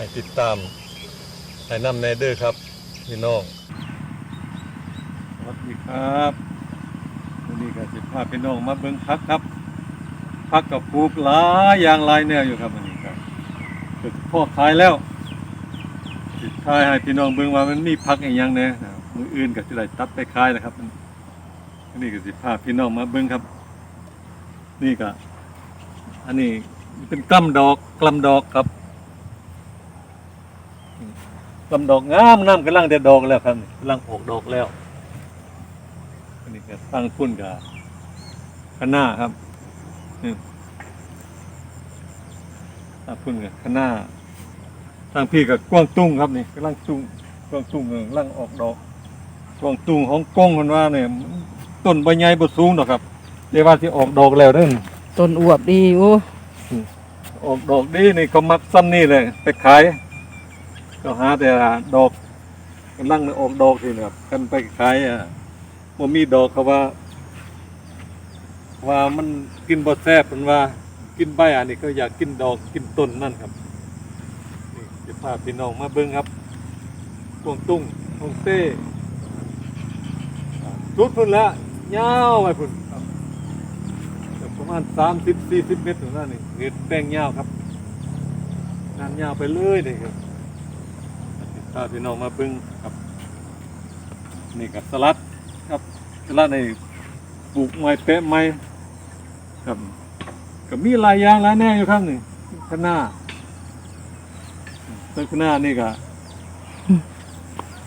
ให้ติดตามให้นำแนเดอร์ครับ พี่น้อง สวัสดีครับวันนี้ก็สิพาพี่น้องมาเบิ่งพักครับพักกับปลูกหลายอย่างหลายแนวอยู่ครับวันนี้ครับเกิดพ่อขายแล้วสิขายให้พี่น้องเบิ่งว่ามันมีพักอีกอย่างแหน่นะมืออื่นก็สิได้ตัดไปขายนะครับอันนี้ก็สิพาพี่น้องมาเบิ่งครับ นี่ก็อันนี้เป็นกล้ำดอกกล้ำดอกครับ ลำดอกงามน้ำกำลังเด็ดดอกแล้วครับกำลังออกดอกแล้วอันนี้ก็ตั้งพุ่นกับข้างหน้าครับนี่ตั้งพุ่นกับข้างหน้าตั้งพี่กับกวางตุ้งครับนี่กำลังตุ้งกวางตุ้งกำลังออกดอกกวางตุ้งของกงมันว่าเนี่ยต้นใบใหญ่บสูงดอกครับเรียกว่าที่ออกดอกแล้วเด้อต้นอวบดีโอ้ออกดอกดีนี่เขามักซ้ำนี่เลยไปขาย ก็หาแต่ดอกกำลังออกดอกทีนะครับกันไปขายอะบ่มีดอกเขาว่า ว่ามันกินบ่แซ่บมันว่า กินใบอันนี้ก็อยากกินดอกกินต้นนั่นครับนี่จะพาพี่น้องมาเบิ่งครับกวงตุ้งกวงเต้สุดพุ่นละยาวไปพุ่นครับประมาณ30 40เมตรถึงนั่นนี่เห็ดแป้งยาวครับงานยาวไปเลยเลยครับ พาพี่น้องมาเบิ่งครับ นี่กับสลัดครับสลัดในปลูกไม้เป๊ะไม้ครับก็มีหลายอย่างหลายแน่อยู่ครับนี่ข้างหน้าต้นข้างหน้านี่ก็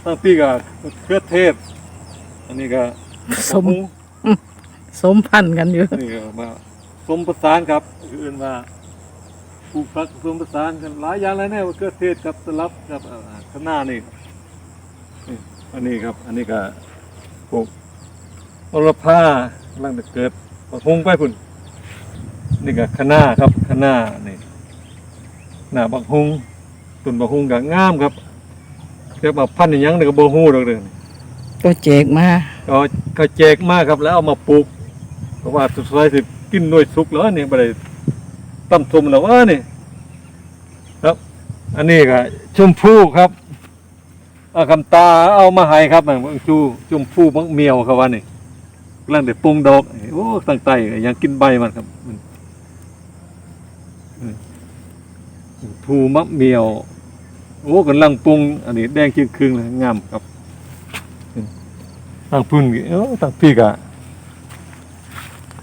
ตั้งปีก็เครือเทศ อันนี้ก็สมสมพันธุ์กันอยู่นี่ก็มาสมประสานครับคืออื่นว่า ปลูกผักสมประสานกันหลายอย่างหลายแน่ว่าเครือเทศกับสลับกับเอ่อข้างหน้านี่นี่อันนี้ครับ อันนี้ก็ปลูกอรผ้ากำลังจะเกิดปะพงไปพุ่นนี่ก็คะน้าครับคะน้านี่หน้าบักฮุงต้นบักฮุงก็งามครับเรียกว่าพันธุ์อิหยังนี่ก็บ่ฮู้ดอกเด้อก็แจกมาก็ก็แจกมากครับแล้วเอามาปลูกเพราะว่าสุดท้ายสิกินหน่วยสุกแล้วนี่บ่ได้ ต้มทุมแล้วว่านี่ ครับ อันนี้ก็ชมพู่ครับเอาคำตาเอามาให้ครับมันจูชมพู่มักเมียวครับว่านี่กำลังได้ปรุงดอกโอ้ตั้งใจยังกินใบมันครับถูมักเมียว โอ้กำลังปรุง อันนี้แดงจึงครึ่งเลยงามครับตั้งพุ่นเอ้ตั้งพี่กะ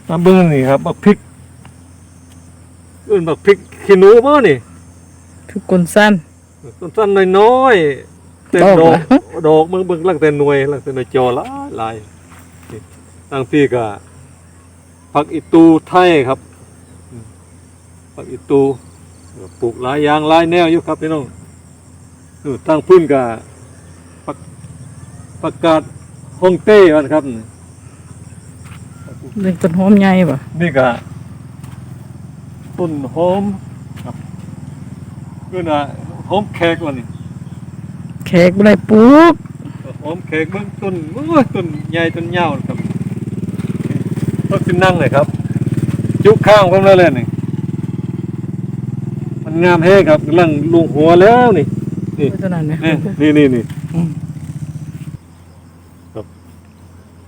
มาเบิ่งนี่ครับพริก อื่นบักพริกขี้หนูบ่นี่ทุกคนสั้นต้นสั้นน้อยๆเต็มดดออกกดอกมึงเบิ่งลังแต่หน่วยลังแต่หน่วยจอหลายหลายนี่ทางพี่ก็ผักอีตูไทยครับอืมผักอีตูปลูกหลายอย่างหลายแนวอยู่ครับพี่น้องเออตั้งพื้นก็ผักผักกาดฮ่องเต้มันครับเรื่องต้นหอมใหญ่ป่ะนี่ก็ ต้นหอมครับก็น่ะหอมแขกวันนี้แขกบ่ได้ปลูกหอมแขกเบื้องต้นโอ้ยต้นใหญ่ต้นยาวนะครับต้นสินั่งเลยครับ จุกข้างผมแล้วเลยนี่มันงามแห้งครับกำลังลงหัวแล้วนี่นี่เท่านั้นนะนี่นี่นี่นี่อืม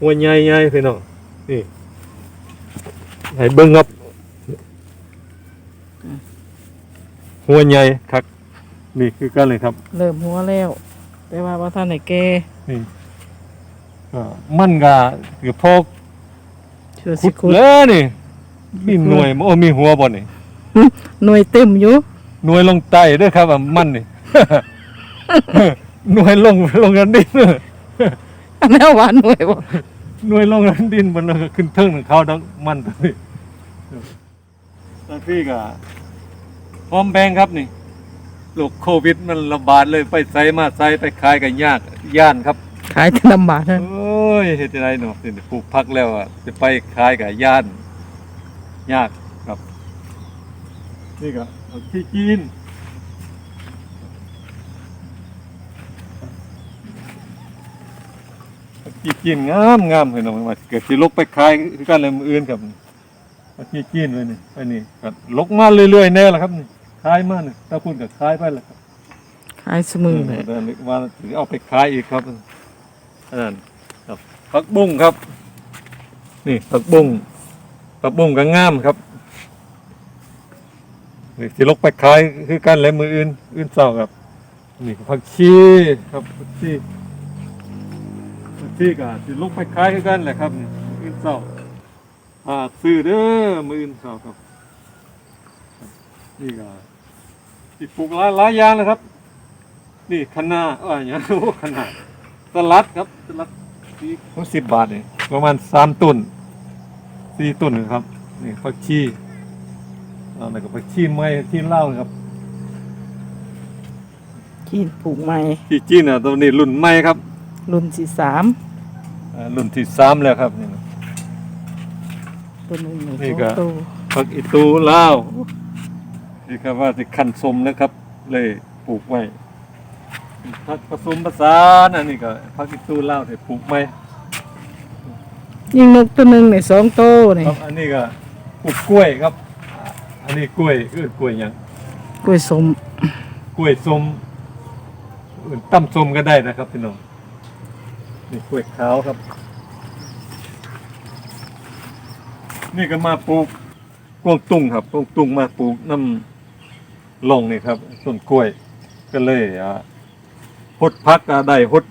หัวใหญ่ใหญ่พี่น้องนี่ให้เบิ้งครับ หัวใหญ่ครับนี่คือกันเลยครับ เริ่มหัวแล้ว แต่ว่าบ่ทันได้แก่นี่ก็มันก็คือพกเชื่อขุสิดคุดแล้วนี่มีหน่วยโอ้มีหัวบ่นี่หน่วยเต็มอยู่หน่วยลงใต้เด้วยครับว่ามันนี่ หน่วยลงลงกันดินอันนั้นหวานหน่วยบ่หน่วยลงกันดินมันแล้วก็ขึ้นเทิงของเขาดังมันตัวนี้ตอนพี่ก็ พร้อมแบงครับนี่โรคโควิดมันระบาดเลยไปไสมาไสไปขายกันยากย่านครับ ขายแต่ลำบากนะโอ้ยเฮ็ดจังไดเนาะสิปลูกผักแล้วอะจะไปขายกับย่าน ยากครับ นี่ก็เอาที่จีนที่จีนงามงามเลยเนาะว่าเกิดสิลกไปขายคือกันเลยมืออื่นครับเอาที่จีนเลยนี่ไปนี่ก็ลกมาเรื่อยๆแน่ละครับนี่ ขายมานี่ถ้าคุณก็ขายไปแล้วครับขายสมือเลยเดินนึกว่าถึงเอาไปขายอีกครับอันนั้นครับผักบุ้งครับ นี่ผักบุ้งผักบุ้งก็งามครับนี่สิลกไปขายคือกันและมืออื่น อื่นเศร้าครับ นี่ผักชีครับผักชีผักชีก็สิลกไปขายคือกันแหละครับนี่มื้ออื่นเศร้าอ่าซื้อเด้อมืออื่นเศร้าครับนี่ก็ สิปลูกหลายหลายอย่างนะครับ นี่คะน้าเอ้ยอย่างโอ้คะน้าสลัดครับสลัดสี่สิบบาทเนี่ยประมาณสามต้นสี่ต้นนะครับนี่ผักชีเอาไหนก็ผักชีไม้ที่เล่าวนะครับกินปลูกใหม่ที่จีนอะตัวนี้รุ่นใหม่ครับรุ่นที่สามอ่ารุ่นที่สามแล้วครับนี่ตัวหนึงหนึ่งนี่ก็โตผักอีตูลาว นี่ครับว่าสิคันสมนะครับ เลยปลูกไว้ผักผสมผสานอันนี้ก็ผักอีตูลาวที่ปลูกไว้ยิงนกตัวหนึ่งในสองโตนี่ครับ อันนี้ก็ปลูกกล้วยครับ อันนี้กล้วยเออกล้วยหยังกล้วยสมกล้วยส้มอื่นตั้มส้มก็ได้นะครับพี่น้องนี่กล้วยขาวครับ นี่ก็มาปลูกกวงตุ้งครับกวงตุ้งมาปลูกน้ำ ลงนี่ครับต้นกล้วย ก็เลยอะหดพักก็ได้หด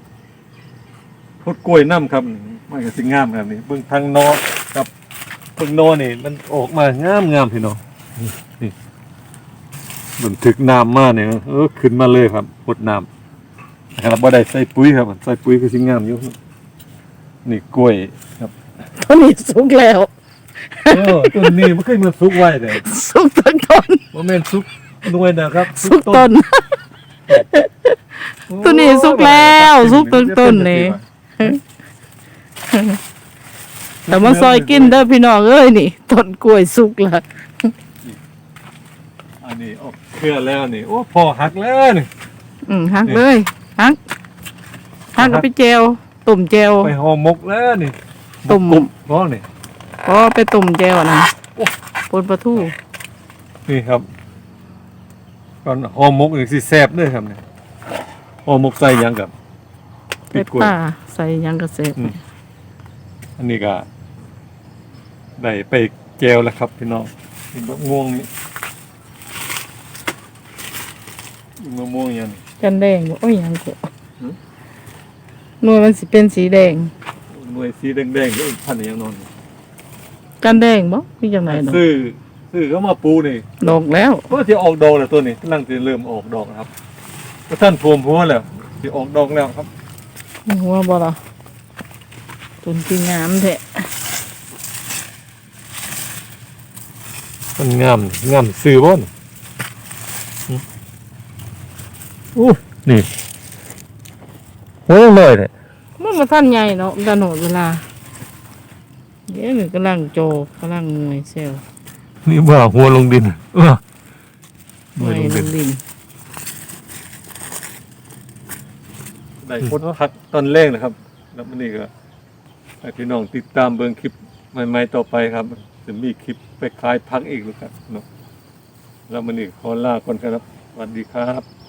หดกล้วยน้ำครับมันก็สิงามครับนี่เบิ่งทางนอครับเบิ่งนอนี่ มันออกมางามงามพี่น้องนี่นี่มันถึกน้ำมาเนี่ยเออขึ้นมาเลยครับหดน้ำนะครับบ่ได้ใส่ปุ๋ยครับใส่ปุ๋ยก็สิงามอยู่นี่กล้วยครับตัวนี้สูงแล้วเออต้นนี้มันเคยมาสุกไว้แต่สูงทั้งต้นโมเมนสุก หน่วยนะครับสุกต้น ตัวนี้สุกแล้วสุกต้นต้นนี่แต่มาซอยกินเด้อพี่น้องเอ้ยนี่ต้นกล้วยสุกแล้วอันนี้ออกเครือแล้วนี่โอ้พอหักแล้วนี่อืมหักเลยหักหักเอาไปแจวตุ่มแจวไปห่อหมกแล้วนี่ตุ่มกบเพราะนี่ก็ไปตุ่มแจวนะปนปลาทูนี่ครับ ก่อนห่อหมกนี่สิแซ่บเด้อครับนี่ห่อหมกใส่หยังกับไปปิดกล้วย ป่าใส่หยังกระเสบอืม อันนี้ก็ได้ไปแจวแล้วครับพี่น้องนี่มะม่วงนี่มะม่วงยังกันแดงบ่โอ้ยหยังก็หือหน่วยมันสิเป็นสีแดง หน่วยสีแดงๆก็อีกพันธุ์ยังนอนกันแดงบ่มีจังไหนดอกซื้อ ซื้อเขามาปูนี่ดอกแล้วก็จะออกดอกแล้วตัวนี้กำลังจะเริ่มออกดอกนะครับก็ท่านพวมพัวแล้วจะออกดอกแล้วครับมีหัวบ่ล่ะต้นที่งามแท้มันงามงามซื้อบ่นอู้นี่โอ้ยเลยเนี่ยมันบ่ทันใหญ่เนาะกระโนดเวลาเดี๋ยวนี่กำลังโจกำลังงวยเซล นี่ว่าหัวลงดินเอองวยลงดินได้พดพักตอนแรกนะครับ แล้วมันนี่ก็ให้พี่น้องติดตามเบิ่งคลิปใหม่ๆต่อไปครับ จะมีคลิปไปคลายพักอีกหรือครับเนาะแล้วมันนี่ขอลาก่อนครับสวัสดีครับ